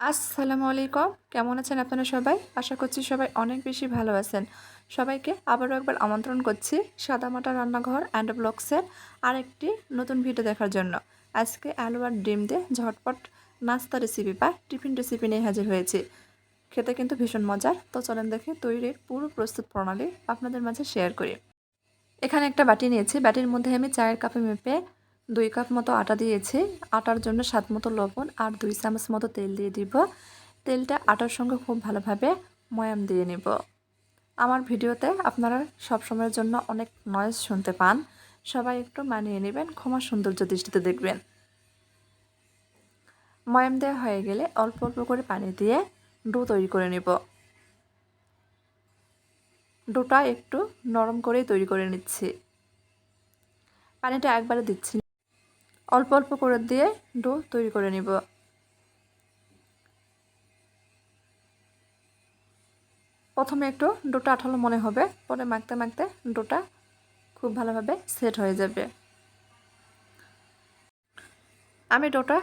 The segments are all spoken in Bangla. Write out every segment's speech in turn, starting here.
আসসালামু আলাইকুম। কেমন আছেন আপনারা সবাই? আশা করছি সবাই অনেক বেশি ভালো আছেন। সবাইকে আবারও একবার আমন্ত্রণ করছি সাদামাটা রান্নাঘর অ্যান্ড ব্লগসের আরেকটি নতুন ভিডিও দেখার জন্য। আজকে আলু আর ডিম দিয়ে ঝটপট নাস্তা রেসিপি বা টিফিন রেসিপি নিয়ে হাজির হয়েছি। খেতে কিন্তু ভীষণ মজার। তো চলেন দেখে তৈরির পুরো প্রস্তুত প্রণালী আপনাদের মাঝে শেয়ার করি। এখানে একটা বাটি নিয়েছি। বাটির মধ্যে আমি চায়ের কাপে মেপে দুই কাপ মতো আটা দিয়েছি। আটার জন্য স্বাদ মতো লবণ আর দুই চামচ মতো তেল দিয়ে দিব। তেলটা আটার সঙ্গে খুব ভালোভাবে ময়াম দিয়ে নেব। আমার ভিডিওতে আপনারা সব সময়ের জন্য অনেক নয়েজ শুনতে পান। সবাই একটু মানিয়ে নেবেন, ক্ষমা সৌন্দর্য দৃষ্টিতে দেখবেন। ময়াম দেওয়া হয়ে গেলে অল্প অল্প করে পানি দিয়ে ডো তৈরি করে নেব। ডোটা একটু নরম করেই তৈরি করে নিচ্ছি। পানিটা একবারে দিচ্ছি অল্প অল্প করে দিয়ে ডো তৈরি করে নিব। প্রথমে একটু ডোটা আঠালো মনে হবে, পরে মাখতে মাখতে ডোটা খুব ভালোভাবে সেট হয়ে যাবে। আমি ডোটা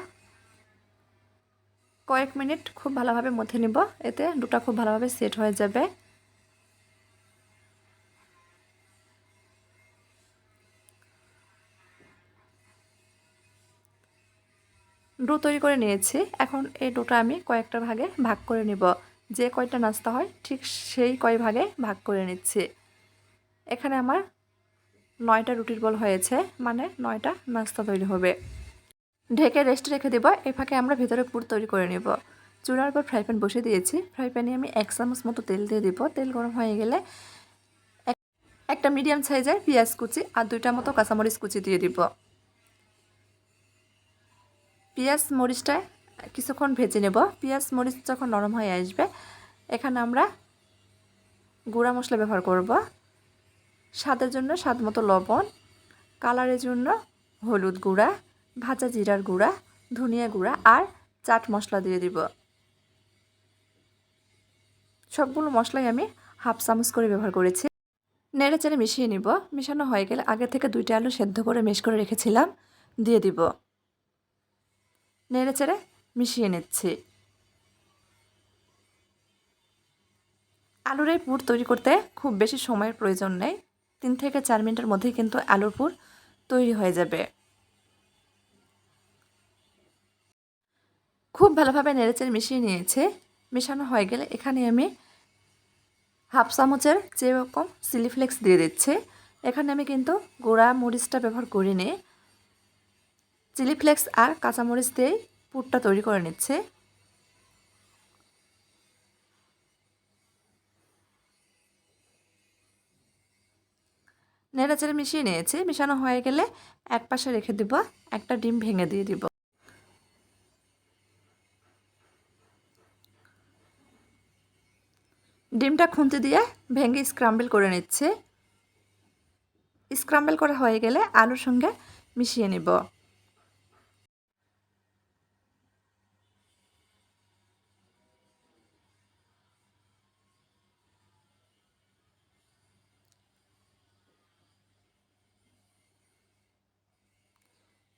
কয়েক মিনিট খুব ভালোভাবে মধ্যে নিব, এতে ডোটা খুব ভালোভাবে সেট হয়ে যাবে। ডো তৈরি করে নিয়েছি। এখন এই ডোটা আমি কয়েকটা ভাগে ভাগ করে নিব। যে কয়টা নাস্তা হয়, ঠিক সেই কয় ভাগে ভাগ করে নিচ্ছি। এখানে আমার নয়টা রুটির বল হয়েছে মানে নয়টা নাস্তা তৈরি হবে। ঢেকে রেস্ট রেখে দেবো, এ ফাঁকে আমরা ভিতরে পুর তৈরি করে নেব। চুলার পর ফ্রাই প্যান বসিয়ে দিয়েছি। ফ্রাই প্যানে আমি এক চামচ মতো তেল দিয়ে দিব। তেল গরম হয়ে গেলে একটা মিডিয়াম সাইজের পেঁয়াজ কুচি আর দুইটা মতো কাঁচামরিচ কুচি দিয়ে দিব। পেঁয়াজ মরিচটা কিছুক্ষণ ভেজে নেব। পেঁয়াজ মরিচ যখন নরম হয়ে আসবে, এখানে আমরা গুঁড়া মশলা ব্যবহার করব। স্বাদের জন্য স্বাদ মতো লবণ কালারের জন্য হলুদ গুঁড়া, ভাজা জিরার গুঁড়া, ধনিয়া গুঁড়া আর চাট মশলা দিয়ে দিব। সবগুলো মশলাই আমি হাফ চামচ করে ব্যবহার করেছি। নেড়ে চেড়ে মিশিয়ে নিব। মিশানো হয়ে গেলে আগে থেকে দুইটা আলু সেদ্ধ করে মেশ করে রেখেছিলাম, দিয়ে দিব। নেড়ে চেড়ে মিশিয়ে নিচ্ছি। আলুর এই পুর তৈরি করতে খুব বেশি সময়ের প্রয়োজন নেই। তিন থেকে চার মিনিটের মধ্যেই কিন্তু আলুর পুর তৈরি হয়ে যাবে। খুব ভালোভাবে নেড়েচেড়ে মিশিয়ে নিয়েছে। মেশানো হয়ে গেলে এখানে আমি হাফ চামচের যেরকম চিলি ফ্লেক্স দিয়ে দিচ্ছি। এখানে আমি কিন্তু গোড়া মরিচটা ব্যবহার করিনি। চিলি ফ্লেক্স আর কাঁচামরিচ দিয়েই পুরটা তৈরি করে নিচ্ছে। নেড়াচেড়ে মিশিয়ে নিয়েছি। মিশানো হয়ে গেলে এক পাশে রেখে দিব, একটা ডিম ভেঙে দিয়ে দিব। ডিমটা খুন্তি দিয়ে ভেঙে স্ক্রাম্বেল করে নিচ্ছে। স্ক্রাম্বেল করা হয়ে গেলে আলুর সঙ্গে মিশিয়ে নিব।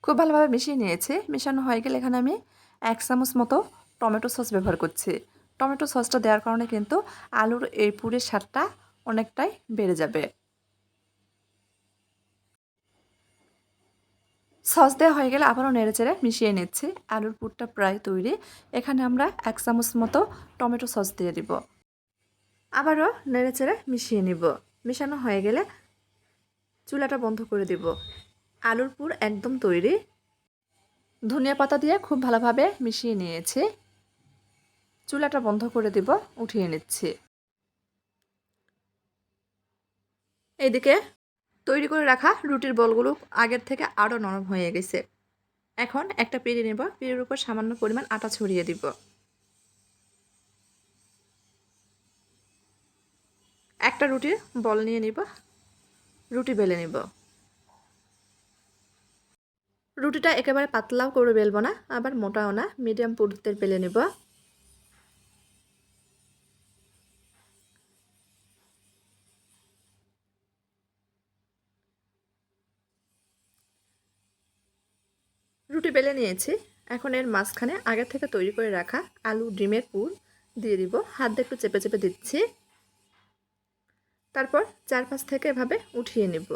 খুব ভালোভাবে মিশিয়ে নিয়েছি। মেশানো হয়ে গেলে এখানে আমি এক চামচ মতো টমেটো সস ব্যবহার করছি। টমেটো সসটা দেওয়ার কারণে কিন্তু আলুর এই পুরের স্বাদটা অনেকটাই বেড়ে যাবে। সস দেওয়া হয়ে গেলে আবারও নেড়ে চেড়ে মিশিয়ে নিচ্ছি। আলুর পুরটা প্রায় তৈরি। এখানে আমরা এক চামচ মতো টমেটো সস দিয়ে দিব। আবারও নেড়ে চেড়ে মিশিয়ে নিব। মিশানো হয়ে গেলে চুলাটা বন্ধ করে দিব। আলুর পুর একদম তৈরি। ধনিয়া পাতা দিয়ে খুব ভালোভাবে মিশিয়ে নিয়েছি। চুলাটা বন্ধ করে দিব, উঠিয়ে নিচ্ছি। এইদিকে তৈরি করে রাখা রুটির বলগুলো আগের থেকে আরও নরম হয়ে গেছে। এখন একটা পিড়ি নেব পিড়ির উপর সামান্য পরিমাণ আটা ছড়িয়ে দিব। একটা রুটির বল নিয়ে নিব, রুটি বেলে নিব। রুটিটা একেবারে পাতলাও করে বেলবো না, আবার মোটাও না মিডিয়াম পুরুত্বের বেলে নেব। রুটি বেলে নিয়েছি, এখন এর মাঝখানে আগে থেকে তৈরি করে রাখা আলু, ডিমের পুর দিয়ে দিব হাত দিয়ে একটু চেপে চেপে দিচ্ছি। তারপর চারপাশ থেকে এভাবে উঠিয়ে নিব।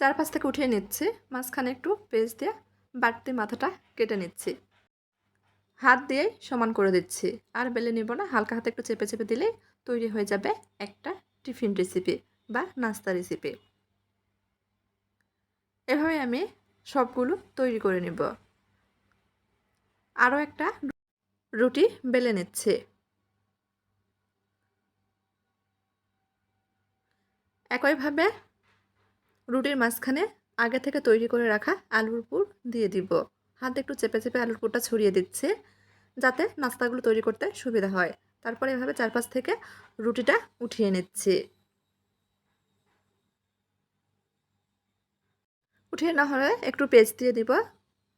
চারপাশ থেকে উঠিয়ে নিচ্ছি, মাঝখানে একটু পেস্ট দিয়ে বাড়তি মাথাটা কেটে নিচ্ছি। হাত দিয়েই সমান করে দিচ্ছি। আর বেলে নেব না, হালকা হাতে একটু চেপে চেপে দিলেই তৈরি হয়ে যাবে একটা টিফিন রেসিপি বা নাস্তা রেসিপি এভাবে আমি সবগুলো তৈরি করে নিব। আরও একটা রুটি বেলে নিচ্ছে। একইভাবে রুটির মাঝখানে আগে থেকে তৈরি করে রাখা আলুর পুর দিয়ে দিব। হাতে একটু চেপে চেপে আলুর পুরটা ছড়িয়ে দিচ্ছে, যাতে নাস্তাগুলো তৈরি করতে সুবিধা হয়। তারপরে এভাবে চারপাশ থেকে রুটিটা উঠিয়ে নিচ্ছি। উঠিয়ে না হলে একটু পেস্ট দিয়ে দিব,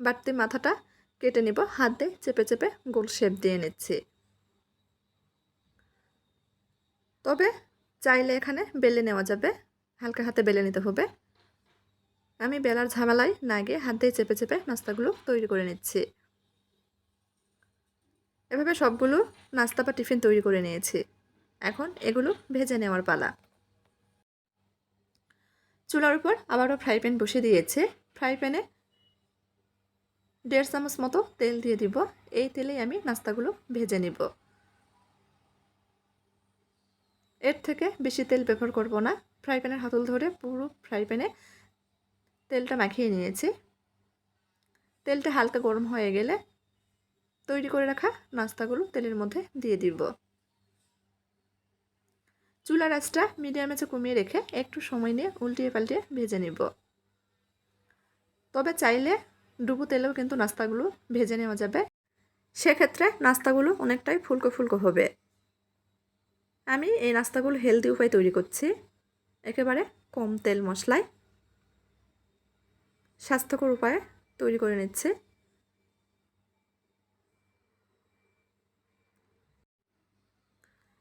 বাড়তি মাথাটা কেটে নিব, হাত দিয়ে চেপে চেপে গোল শেপ দিয়ে নিচ্ছি। তবে চাইলে এখানে বেলে নেওয়া যাবে, হালকা হাতে বেলে নিতে হবে। আমি বেলার ঝামেলায় না গিয়ে হাত দিয়ে চেপে চেপে নাস্তাগুলো তৈরি করে নিচ্ছি। এভাবে সবগুলো নাস্তা বা টিফিন তৈরি করে নিয়েছি। এখন এগুলো ভেজে নেওয়ার পালা। চুলার উপর আবারও ফ্রাই প্যান বসে দিয়েছে। ফ্রাই প্যানে দেড় চামচ মতো তেল দিয়ে দিব। এই তেলেই আমি নাস্তাগুলো ভেজে নিব। এর থেকে বেশি তেল ব্যবহার করব না। ফ্রাই প্যানের হাতল ধরে পুরো ফ্রাই প্যানে তেলটা মাখিয়ে নিয়েছি। তেলটা হালকা গরম হয়ে গেলে তৈরি করে রাখা নাস্তাগুলো তেলের মধ্যে দিয়ে দিব। চুলার আঁচটা মিডিয়াম আঁচে কমিয়ে রেখে একটু সময় নিয়ে উল্টিয়ে পাল্টিয়ে ভেজে নিব। তবে চাইলে ডুবো তেলেও কিন্তু নাস্তাগুলো ভেজে নেওয়া যাবে। সেক্ষেত্রে নাস্তাগুলো অনেকটাই ফুলকো ফুলকো হবে। আমি এই নাস্তাগুলো হেলদি উপায় তৈরি করছি। একেবারে কম তেল মশলায়। স্বাস্থ্যকর উপায়ে তৈরি করে নিচ্ছে।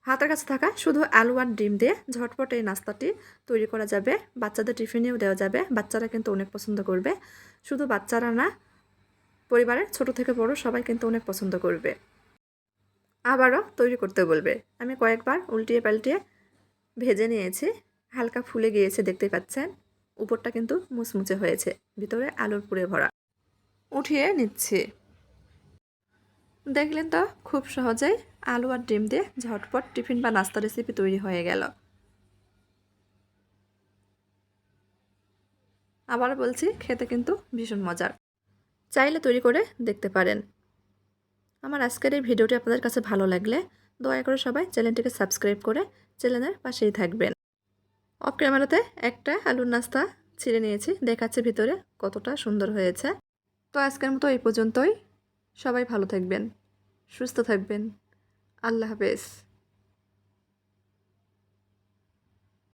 হাতের কাছে থাকা শুধু আলু আর ডিম দিয়ে ঝটপট এই নাস্তাটি তৈরি করা যাবে। বাচ্চাদের টিফিনেও দেওয়া যাবে। বাচ্চারা কিন্তু অনেক পছন্দ করবে। শুধু বাচ্চারা না, পরিবারের ছোট থেকে বড় সবাই কিন্তু অনেক পছন্দ করবে। আবারও তৈরি করতে বলবে। আমি কয়েকবার উল্টিয়ে পাল্টিয়ে ভেজে নিয়েছি। হালকা ফুলে গিয়েছে দেখতে পাচ্ছেন। উপরটা কিন্তু মুচমুচে হয়েছে, ভিতরে আলুর পুরে ভরা। উঠিয়ে নিচ্ছি। দেখলেন তো, খুব সহজেই আলু আর ডিম দিয়ে ঝটপট টিফিন বা নাস্তা রেসিপি তৈরি হয়ে গেল। আবার বলছি, খেতে কিন্তু ভীষণ মজার। চাইলে তৈরি করে দেখতে পারেন। আমার আজকের এই ভিডিওটি আপনাদের কাছে ভালো লাগলে দয়া করে সবাই চ্যানেলটিকে সাবস্ক্রাইব করে চ্যানেলের পাশেই থাকবেন। অফ একটা আলুর নাস্তা ছিঁড়ে নিয়েছি। দেখাচ্ছে ভিতরে কতটা সুন্দর হয়েছে। তো আজকের মতো এই পর্যন্তই। সবাই ভালো থাকবেন, সুস্থ থাকবেন। আল্লাহ হাফেজ।